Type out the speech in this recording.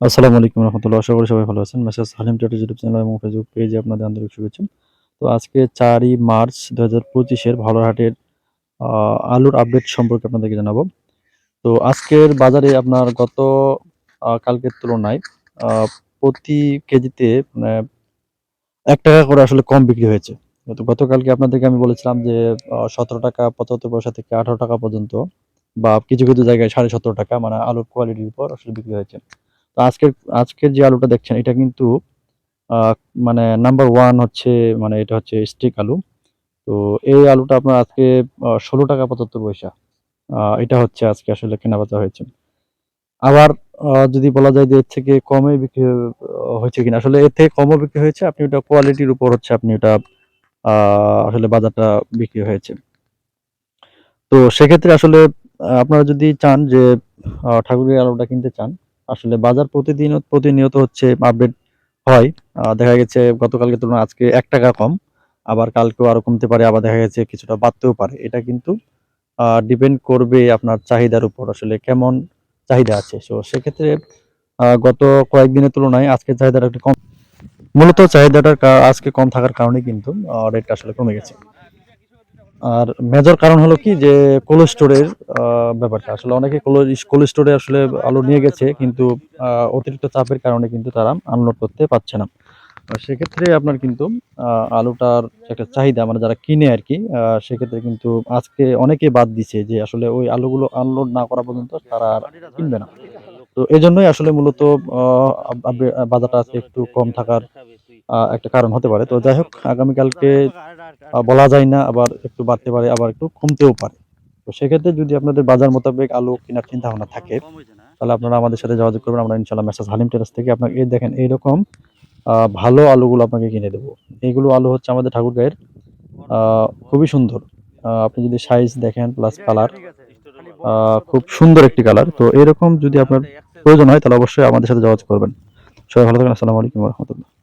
আসসালামু আলাইকুম রহমতুল্লাহ আশা করি সবাই ভালো আছেন। মেসেজ হালিম টেটের ইউটিউব চ্যানেল এবং ফেসবুক পেজে আপনাদের আন্তরিক শুভেচ্ছা। তো আজকে চারই মার্চ দু হাজার পঁচিশের ভালোরহাটের আহ, আলুর আপডেট সম্পর্কে আপনাদেরকে জানাব। তো আজকের বাজারে আপনার গত কালকের তুলনায় প্রতি কেজিতে মানে এক টাকা করে আসলে কম বিক্রি হয়েছে। তো গতকালকে আপনাদেরকে আমি বলেছিলাম যে সতেরো টাকা পঁচাত্তর পয়সা থেকে আঠারো টাকা পর্যন্ত বা কিছু কিছু জায়গায় সাড়ে সতেরো টাকা মানে আলুর কোয়ালিটির উপর আসলে বিক্রি হয়েছে। তো আজকের আজকের যে আলুটা দেখছেন, এটা কিন্তু মানে নাম্বার ওয়ান হচ্ছে মানে এটা হচ্ছে স্টিক আলু। তো এই আলুটা আপনার আজকে ষোলো টাকা পঁচাত্তর পয়সা। এটা হচ্ছে আজকে আসলে কেনা বেচা হয়েছে। আবার যদি বলা যায় যে এর থেকে কমে বিক্রি হয়েছে কিনা, আসলে এর থেকে কমও বিক্রি হয়েছে, আপনি ওটা কোয়ালিটির উপর হচ্ছে আপনি ওটা আসলে বাজারটা বিক্রি হয়েছে। তো সেক্ষেত্রে আসলে আপনারা যদি চান যে ঠাকুরের আলুটা কিনতে চান আসলে বাজার প্রতিদিন, প্রতিনিয়ত হচ্ছে আপডেট হয়। দেখা গেছে গতকালকে তুলনায় আজকে এক টাকা কম, আবার কালকেও আরও কমতে পারে, আবার দেখা গেছে কিছুটা বাড়তেও পারে। এটা কিন্তু ডিপেন্ড করবে আপনার চাহিদার উপর, আসলে কেমন চাহিদা আছে। তো সেক্ষেত্রে গত কয়েকদিনের তুলনায় আজকের চাহিদাটা একটু কম। মূলত চাহিদাটা আজকে কম থাকার কারণে কিন্তু রেটটা আসলে কমে গেছে। আর মেজর কারণ হলো কি যে কোল্ড স্টোরের ব্যাপারটা। আসলে অনেকে কোল্ড স্টোরে আসলে আলু নিয়ে গেছে, কিন্তু অতিরিক্ত চাপের কারণে কিন্তু তারা আনলোড করতে পারছে না। সেক্ষেত্রে আপনার কিন্তু আলুটার একটা চাহিদা মানে যারা কিনে আর কি সেক্ষেত্রে কিন্তু আজকে অনেকে বাদ দিছে যে আসলে ওই আলুগুলো আনলোড না করা পর্যন্ত তারা আর কিনবে না। তো এই জন্যই আসলে মূলত বাজারটা আজকে একটু কম থাকার একটা কারণ হতে পারে। তো যাই হোক, আগামীকালকে বলা যায় না, আবার বাড়তে পারে, আবার একটু কমতেও পারে। তো সেক্ষেত্রে যদি আপনাদের বাজার মোতাবেক আলু কেনার চিন্তা ভাবনা থাকে, তাহলে আপনারা আমাদের সাথে যোগাযোগ করবেন। আমরা ইনশাল্লাহ মেসাজ হালিম টেরাস থেকে আপনাকে এই দেখেন, এইরকম ভালো আলুগুলো আপনাকে কিনে দেবো। এইগুলো আলু হচ্ছে আমাদের ঠাকুরগাঁয়ের খুবই সুন্দর। আপনি যদি সাইজ দেখেন প্লাস কালার খুব সুন্দর একটি কালার তো এরকম যদি আপনার প্রয়োজন হয়, তাহলে অবশ্যই আমাদের সাথে যোগাযোগ করবেন। সবাই ভালো থাকেন, আসসালামু আলাইকুম রহমতুল্লাহ।